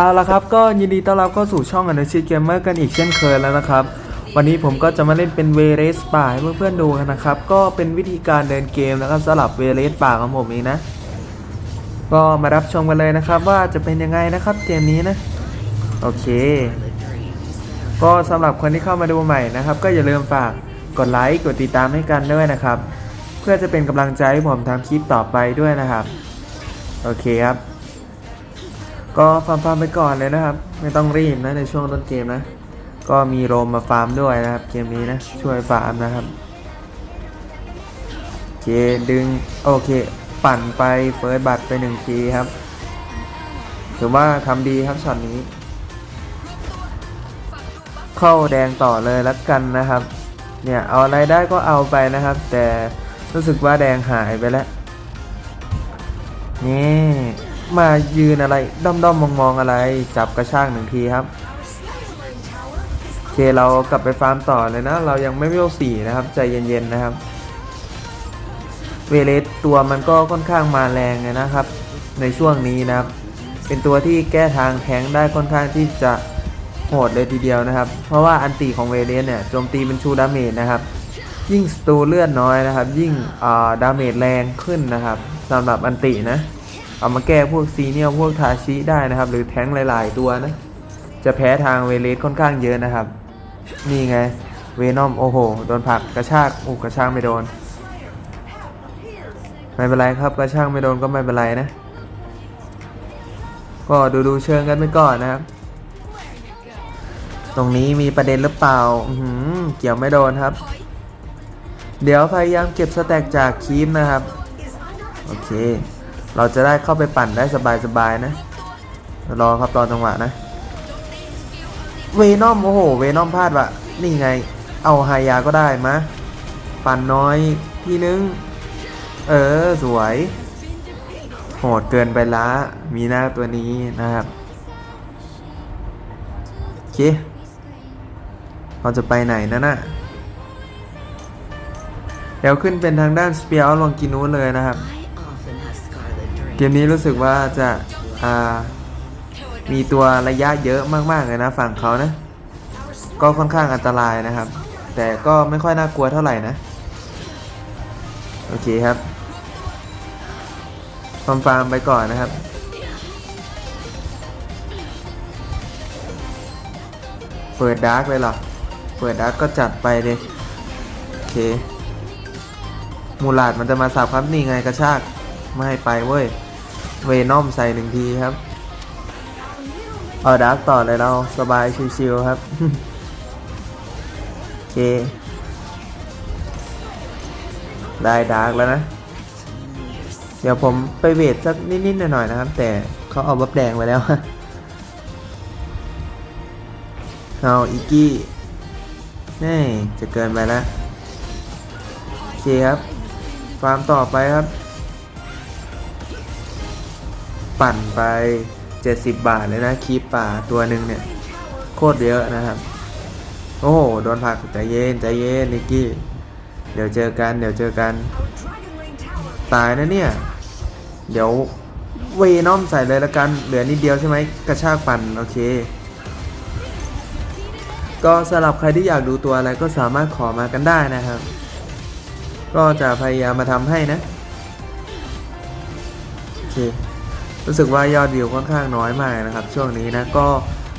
เอาละครับก็ยินดีต้อนรับเข้าสู่ช่องอนุชิตเกมเมอร์กันอีกเช่นเคยแล้วนะครับ วันนี้ผมก็จะมาเล่นเป็นเวเรสป่าให้เพื่อนๆดูกันนะครับ ก็เป็นวิธีการเดินเกมนะครับสำหรับเวเรสป่าของผมเองนะ ก็มารับชมกันเลยนะครับ ว่าจะเป็นยังไงนะครับเกมนี้นะ โอเค ก็สำหรับคนที่เข้ามาดูใหม่นะครับ ก็อย่าลืมฝากกดไลค์กดติดตามให้กันด้วยนะครับ เพื่อจะเป็นกำลังใจให้ผมทำคลิปต่อไปด้วยนะครับ โอเคครับ ก็ฟาร์มฟาร์มไปก่อนเลยนะครับ ไม่ต้องรีบนะในช่วงต้นเกมนะ ก็มีโรมมาฟาร์มด้วยนะครับ เกมนี้นะ ช่วยฟาร์มนะครับเคดึง โอเค ปั่นไปเฟิร์สบัตรไปหนึ่งทีครับถือว่าทำดีครับช็อตนี้ เข้าแดงต่อเลยแล้วกันนะครับ เนี่ยเอาอะไรได้ก็เอาไปนะครับ แต่รู้สึกว่าแดงหายไปแล้วนี่ มายืนอะไร ด้อมด้อมมองมองอะไร จับกระชากหนึ่งทีครับโอเคเรากลับไปฟาร์มต่อเลยนะ เรายังไม่เวลสี่นะครับ ใจเย็นๆนะครับ เวเลสตัวมันก็ค่อนข้างมาแรงเลยนะครับ ในช่วงนี้นะครับ เป็นตัวที่แก้ทางแทงได้ค่อนข้างที่จะโหดเลยทีเดียวนะครับ เพราะว่าอันติของเวเลสเนี่ยโจมตีเป็นชูดาเมจนะครับ ยิ่งสตูเลือดน้อยนะครับ ยิ่งดาเมจแรงขึ้นนะครับสำหรับอันตินะ เอามาแก้พวกซีเนียลพวกทาชิได้นะครับ หรือแท้งหลาย ๆ ตัวนะ จะแพ้ทางเวเลสค่อนข้างเยอะนะครับ นี่ไง เวนอมโอ้โห โดนผักกระชากอู้กระชากไม่โดน ไม่เป็นไรครับกระชากไม่โดนก็ไม่เป็นไรนะ ก็ดูดูเชิงกันไปก่อนนะครับตรงนี้มีประเด็นหรือเปล่าอื้อหือเกี่ยวไม่โดนครับ เดี๋ยวพยายามเก็บสแต็กจากคีมนะครับ โอเค เราจะได้เข้าไปปั่นได้สบายๆนะ รอครับรอจังหวะนะ เวนอมโอ้โห เวนอมพลาดวะนี่ไง เอาไฮยาก็ได้มะ ปั่นน้อยทีนึง เออ สวย โหดเกินไปละ มีหน้าตัวนี้นะครับโอเคเราจะไปไหนนั่นน่ะเดี๋ยวขึ้นเป็นทางด้านสเปียร์ลองกินู้เลยนะครับ เกมนี้รู้สึกว่าจะามีตัวระยะเยอะมากๆเลยนะฝั่งเขานะ ก็ค่อนข้างอันตรายนะครับ แต่ก็ไม่ค่อยน่ากลัวเท่าไหร่นะ โอเคครับฟาร์มฟาร์มไปก่อนนะครับ เปิดดาร์กเลยเหรอ เปิดดาร์กก็จัดไปเลยโอเคมูลาดมันจะมาสับครับนี่ไงกระชาก ไม่ให้ไปเว้ย เวนอมใส่หนึ่งทีครับ เอาดาร์กต่อเลยเราสบายชิวๆครับ โอเค ได้ดาร์กแล้วนะ เดี๋ยวผมไปเวทสักนิดๆหน่อยๆนะครับ แต่เขาเอาบัฟแดงไว้แล้วเอาอีกกี้นี่จะเกินไปแล้วโอเคครับฟาร์มต่อไปครับ ปั่นไป 70 บาทเลยนะคีปป่าตัวหนึ่งเนี่ย โคตรเยอะนะครับ โอ้โห โดนผักใจเย็นใจเย็นนิกกี้ เดี๋ยวเจอกัน เดี๋ยวเจอกัน ตายนะเนี่ย เดี๋ยวเวนอมใส่เลยละกัน เหลือนิดเดียวใช่ไหมกระชากปั่น โอเค ก็สำหรับใครที่อยากดูตัวอะไรก็สามารถขอมากันได้นะครับ ก็จะพยายามมาทำให้นะ โอเค รู้สึกว่ายอดวิวค่อนข้างน้อยมากนะครับ ช่วงนี้นะก็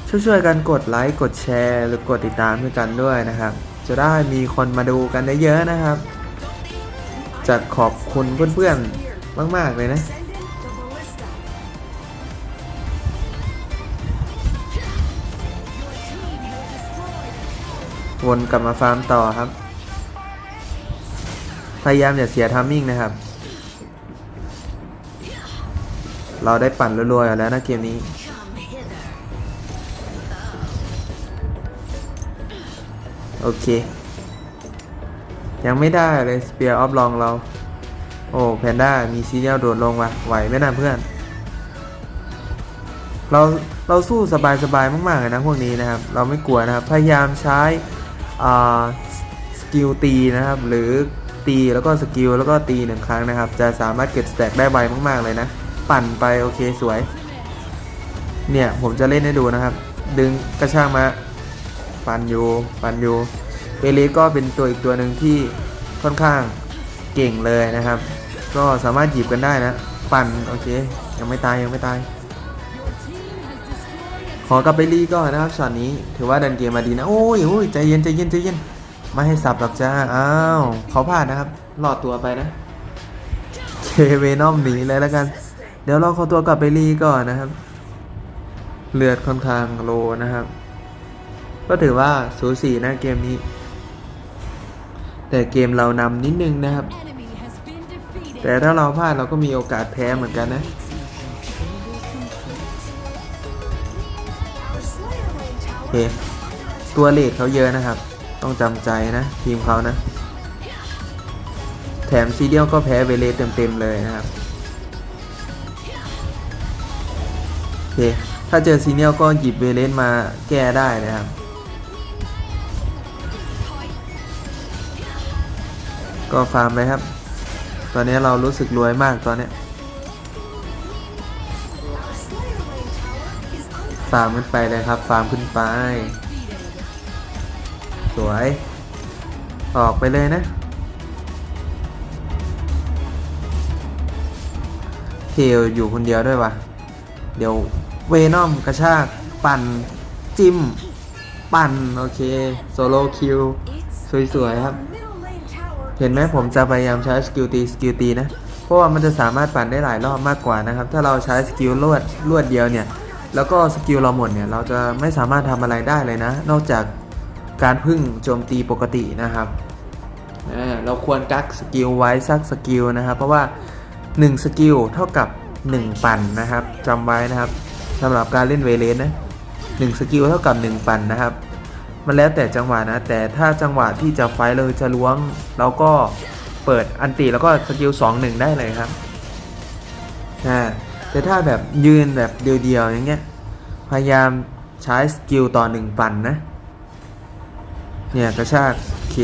ช่วยๆกันกดไลค์กดแชร์หรือกดติดตามให้กันด้วยนะครับ จะได้มีคนมาดูกันได้เยอะนะครับ จะขอบคุณเพื่อนๆมาก ๆ เลยนะวนกลับมาฟาร์มต่อครับ พยายามอย่าเสียทัมมิ่งนะครับ เราได้ปั่นรัวๆแล้วนะเกมนี้ โอเค ยังไม่ได้เลยสเปียร์ออฟลองเรา โอ้แพนด้ามีซีเรียลโดดลงว่ะไหวไหมนะเพื่อน เราเราสู้สบายๆมากๆเลยนะพวกนี้นะครับ เราไม่กลัวนะครับ พยายามใช้อ่าสกิลตีนะครับ หรือตีแล้วก็สกิลแล้วก็ตีหนึ่งครั้งนะครับ จะสามารถเก็บสแต็กได้ไวมากๆเลยนะ ปั่นไปโอเคสวย เนี่ยผมจะเล่นให้ดูนะครับ ดึงกระชากมา ปั่นอยู่ปั่นอยู่เอลิสก็เป็นตัวอีกตัวหนึ่งที่ค่อนข้างเก่งเลยนะครับ ก็สามารถหยิบกันได้นะ ปั่นโอเค ยังไม่ตายยังไม่ตาย ขอกลับไปรีก่อนนะครับช็อตนี้ถือว่าดันเกมมาดีนะโอ้ยโอ้ยใจเย็นใจเย็นใจเย็นไม่ให้สับหรอกจ้าอ้าวเขาพลาดนะครับรอดตัวไปนะเคเวนอมหนีเลยแล้วกัน เดี๋ยวเราขอตัวกลับไปรีก่อนนะครับ เลือดค่อนข้างโลนะครับ ก็ถือว่าสูสีนะเกมนี้ แต่เกมเรานำนิดนึงนะครับ แต่ถ้าเราพลาดเราก็มีโอกาสแพ้เหมือนกันนะโอเคตัวเลดเขาเยอะนะครับ ต้องจำใจนะทีมเขานะ แถมซีเดียลก็แพ้เวเลเต็มๆเลยนะครับ เค ถ้าเจอซีเนียลก็หยิบเวเลสมาแก้ได้นะครับ ก็ฟาร์มเลยครับ ตอนนี้เรารู้สึกรวยมากตอนเนี้ยฟาร์มขึ้นไปเลยครับ ฟาร์มขึ้นไป สวย ออกไปเลยนะเทลอยู่คนเดียวด้วยวะ เดี๋ยวเวนอมกระชากปั่นจิ้ม ปั่น โอเค โซโลคิว สวย ๆ ครับ เห็นไหมผมจะพยายามใช้สกิลตีสกิลตีนะ เพราะว่ามันจะสามารถปั่นได้หลายรอบมากกว่านะครับ ถ้าเราใช้สกิลลวดลวดเดียวเนี่ย แล้วก็สกิลเราหมดเนี่ย เราจะไม่สามารถทำอะไรได้เลยนะ นอกจากการพึ่งโจมตีปกตินะครับเราควรกักสกิลไว้สักสกิลนะครับ เพราะว่า 1 สกิลเท่ากับ 1 ปั่นนะครับจำไว้นะครับสำหรับการเล่นเวเลนนะ1สกิลเท่ากับ 1 ปั่นนะครับมันแล้วแต่จังหวะนะ แต่ถ้าจังหวะที่จะไฟเลยจะล้วงเราก็เปิดอันติแล้วก็สกิล2 1 ได้เลยครับอ่าแต่ถ้าแบบยืนแบบเดียวๆอย่างเงี้ยพยายามใช้สกิลต่อ 1 ปั่นนะ เนี่ยกระชากโอเค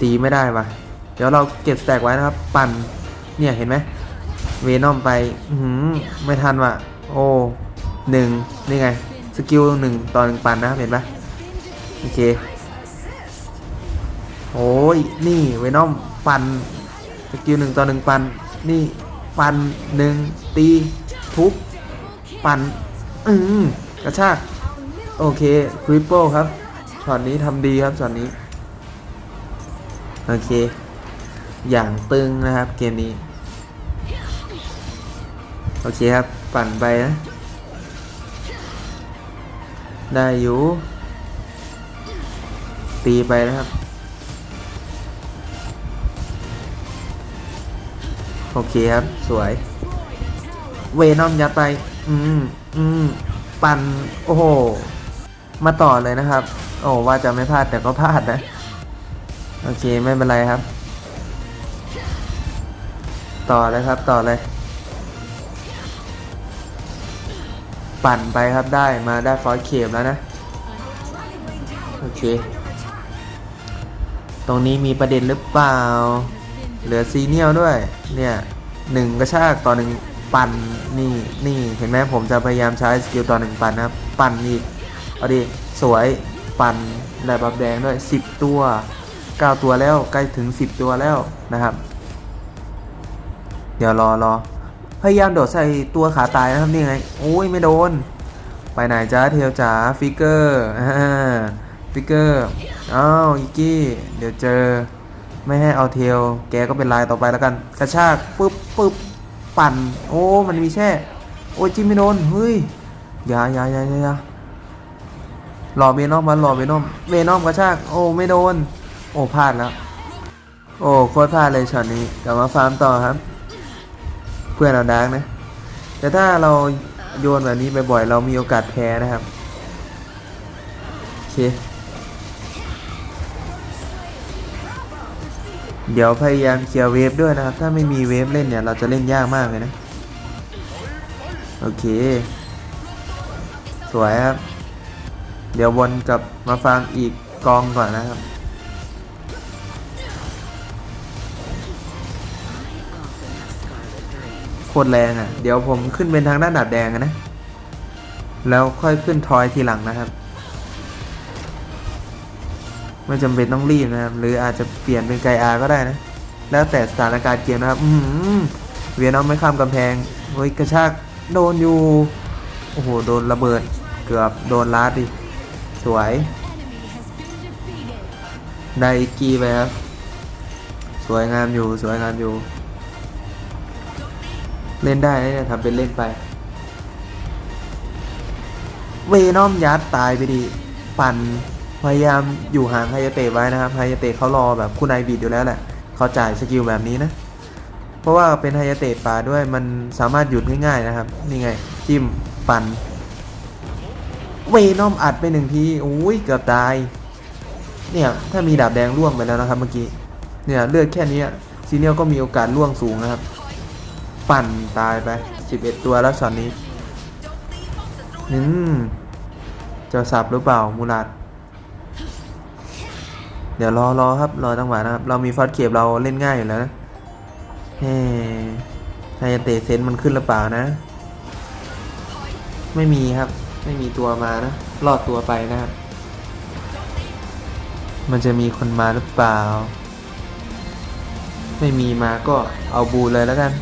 ตีไม่ได้วะเดี๋ยวเราเก็บสแต็กไว้นะครับ ปั่นเนี่ยเห็นไหม เวนอมไปหือไม่ทันว่ะ โอ้หนึ่งนี่ไง สกิลหนึ่งต่อหนึ่งปันนะเห็นปะโอเค โอ้ย นี่เวนอมปันสกิลหนึ่งต่อหนึ่งปัน นี่ปันหนึ่งตีทุบปันอืมกระชาก โอเคคริปเปิลครับช็อตนี้ทำดีครับช็อตนี้ โอเค อย่างตึงนะครับเกมนี้ โอเคครับ ปั่นไปนะ ได้อยู่ ตีไปนะครับ โอเคครับ สวย เวนอมยัดไป อืม อืม ปั่น โอ้โห มาต่อเลยนะครับ โอ้ว่าจะไม่พลาดแต่ก็พลาดนะ โอเค ไม่เป็นไรครับ ต่อเลยครับ ต่อเลย ปั่นไปครับได้มาได้ฟอสเคมแล้วนะ โอเค ตรงนี้มีประเด็นหรือเปล่า เหลือซีเนียลด้วย เนี่ยหนึ่งกระชากต่อหนึ่งปั่นนี่นี่เห็นไหมผมจะพยายามใช้สกิลต่อหนึ่งปั่นนะครับ ปั่นอีกเอาดิสวยปั่นได้บับแดงด้วย 10 ตัว 9 ตัวแล้วใกล้ถึง 10 ตัวแล้วนะครับ เดี๋ยวรอรอ พยายามโดดใส่ตัวขาตายนะครับนี่ไงโอ้ยไม่โดน ไปไหนจ้าเทลจ๋าฟิกเกอร์อ่าฟิกเกอร์อ้าวอีกกี้เดี๋ยวเจอ ไม่ให้เอาเทลแกก็เป็นลายต่อไปแล้วกัน กระชากปึ๊บปึ๊บปั่น โอ้มันมีแช่โอ้ยจิ้มไม่โดนเฮ้ยอย่าอย่าอย่าอย่ายาหล่อเวนอมมันหล่อเวนอมเวนอมกระชากโอ้ไม่โดน โอ้พลาดแล้ว โอ้โคตรพลาดเลยช็อตนี้กลับมาฟาร์มต่อครับ พื่อนเราดังนะ แต่ถ้าเราโยนแบบนี้บ่อยๆเรามีโอกาสแพ้นะครับ โอเค เดี๋ยวพยายามเคลียร์เวฟด้วยนะครับ ถ้าไม่มีเวฟเล่นเนี่ยเราจะเล่นยากมากเลยนะ โอเค สวยครับ เดี๋ยววนกลับมาฟังอีกกองก่อนนะครับ โคตรแรงอะ่ะ เดี๋ยวผมขึ้นเป็นทางด้านดาบแดงนะ แล้วค่อยขึ้นทอยทีหลังนะครับ ไม่จำเป็นต้องรีบนะครับ หรืออาจจะเปลี่ยนเป็นไกอาก็ได้นะ แล้วแต่สถานการณ์เกมนะครับ อืเวียนอมไม่ข้ามกำแพง เฮ้ยกระชากโดนอยู่ โอ้โห โดนระเบิด เกือบโดนลาดดิ สวย ได้อีกกีไปครับ สวยงามอยู่ สวยงามอยู่ เล่นได้นะเนี่ยทำเป็นเล่นไป เวนอมยัดตายไปดิปั่นพยายามอยู่ห่างไฮยาเตะไว้นะครับไฮยาเตะเขารอแบบคุณนายบีดอยู่แล้วแหละเขาจ่ายสกิลแบบนี้นะ เพราะว่าเป็นไฮยาเตะป่าด้วยมันสามารถหยุดง่ายๆนะครับ นี่ไง จิ้มปั่นเวนอมอัดไปหนึ่งทีอุ้ยเกือบตาย เนี่ยถ้ามีดาบแดงล่วงไปแล้วนะครับเมื่อกี้ เนี่ยเลือดแค่นี้ซีเนียลก็มีโอกาสล่วงสูงนะครับ ปั่นตายไป 11 ตัวแล้วช็อตนี้อืมจะสับหรือเปล่ามูลาดเดี๋ยวรอรอครับรอจังหวะนะครับ เรามีฟอสเคปเราเล่นง่ายอยู่แล้วนะเฮ้ไฮเตเซนมันขึ้นหรือเปล่านะ ไม่มีครับ ไม่มีตัวมานะรอดตัวไปนะครับ มันจะมีคนมาหรือเปล่า ไม่มีมาก็เอาบูเลยแล้วกัน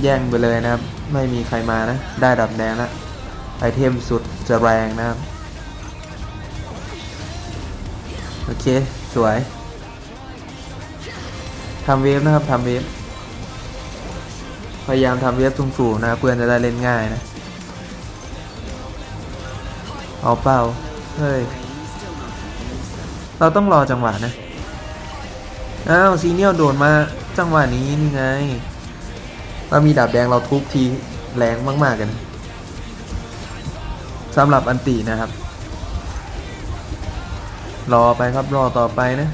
แย่งไปเลยนะครับ ไม่มีใครมานะ ได้ดับแดงแล้วไอเทมสุดจะแรงนะครับ โอเค สวยทำเวฟนะครับทำเวฟพยายามทำเวฟสูงๆนะ เพื่อนจะได้เล่นง่ายนะ เอาเปล่าเฮ้ย เราต้องรอจังหวะนะ อ้าวซีเนียลโดนมาจังหวะนี้นี่ไง เรามีดาบแดงเราทุบทีแรงมาก ๆ กันสำหรับอันตีนะครับ รอไปครับรอต่อไปนะ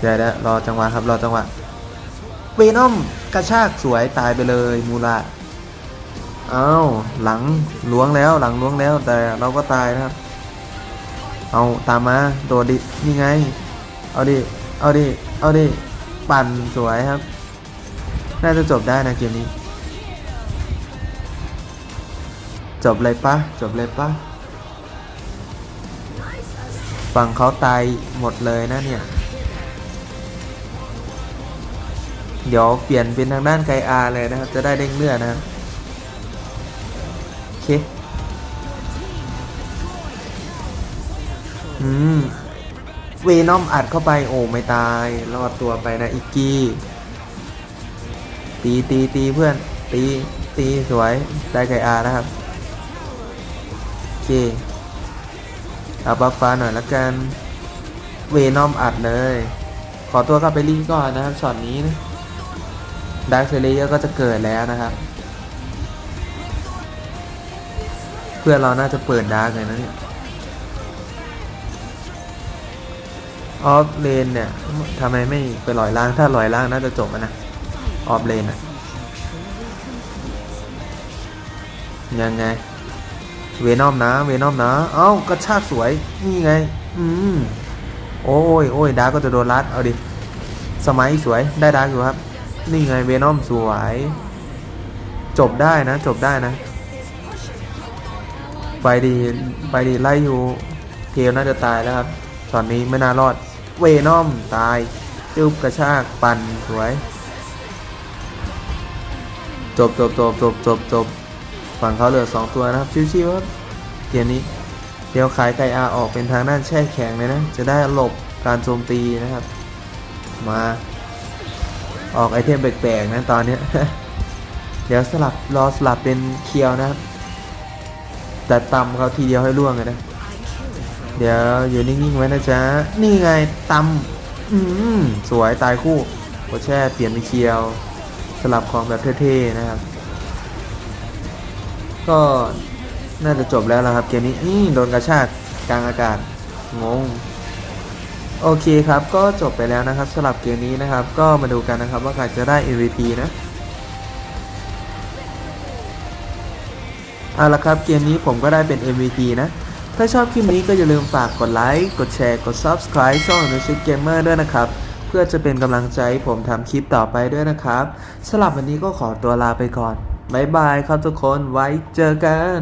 เดี๋ยวนะรอจังหวะครับรอจังหวะเวนอมกระชากสวยตายไปเลยมูลาอ้าวหลังล้วงแล้วหลังล้วงแล้วแต่เราก็ตายนะครับ เอาตามมาโดดดินี่ไง เอาดิ เอาดิ เอาดิ ปั่นสวยครับ น่าจะจบได้นะเกมนี้ จบเลยปะจบเลยปะฝั่งเขาตายหมดเลยนะเนี่ย เดี๋ยวเปลี่ยนเป็นทางด้านไกอาเลยนะครับ จะได้เด้งเลือดนะครับโอเคอืมเวนอมอัดเข้าไปโอ้ไม่ตาย รอดตัวไปนะอิกกี้ ตีตีตีเพื่อน ตีตีสวยได้ไก่อานะครับโอเคเอาบัฟฟ้าหน่อยละกันเวนอมอัดเลย ขอตัวกลับไปรีก่อนนะครับช็อตนี้นะดาร์คเซเลเยอร์ก็จะเกิดแล้วนะครับ เพื่อนเราน่าจะเปิดดาร์กเลยนะเนี่ยออฟเลนเนี่ยทำไมไม่ไปลอยล่างถ้าลอยล่างน่าจะจบนะ ออฟเลนอะยังไง เวนอมนะ เวนอมนะ เอ้ากระชากสวย นี่ไง อืม โอ้ยโอ้ยดาร์ก็จะโดนรัด เอาดิ สมัยสวย ได้ดาร์กอยู่ครับ นี่ไง เวนอมสวย จบได้นะ จบได้นะ ไปดี ไปดี ไล่อยู่ เทลน่าจะตายแล้วครับ ตอนนี้ไม่น่ารอด เวนอมตายจึบกระชากปั่นสวย จบจบจบจบจบจบฝั่งเขาเหลือสองตัวนะครับ ชิวๆครับเกมนี้ เดี๋ยวขายไก่อาออกเป็นทางด้านแช่แข็งเลยนะ จะได้หลบการโจมตีนะครับ มาออกไอเทมแปลกๆนะตอนนี้เดี๋ยวสลับรอสลับเป็นเคียวนะครับแต่ตำเขาทีเดียวให้ล่วงเลยนะ เดี๋ยวอยู่นิ่งๆไว้นะจ๊ะ นี่ไงตำอืมสวยตายคู่โอแช่เปลี่ยนเป็นเคียว สลับของแบบเท่ๆนะครับ ก็น่าจะจบแล้วละครับเกมนี้นี่โดนกระชากกลางอากาศงงโอเคครับ ก็จบไปแล้วนะครับสำหรับเกมนี้นะครับ ก็มาดูกันนะครับว่าใครจะได้ MVP นะเอาละครับเกมนี้ผมก็ได้เป็น MVP นะ ถ้าชอบคลิปนี้ก็อย่าลืมฝากกดไลค์ กดแชร์ กด Subscribe ช่อง n u s i c Gamer ด้วยนะครับ พื่อพื่อจะเป็นกำลังใจให้ผมทำคลิปต่อไปด้วยนะครับสำหรับวันนี้ก็ขอตัวลาไปก่อนบ๊ายบายครับทุกคนไว้เจอกัน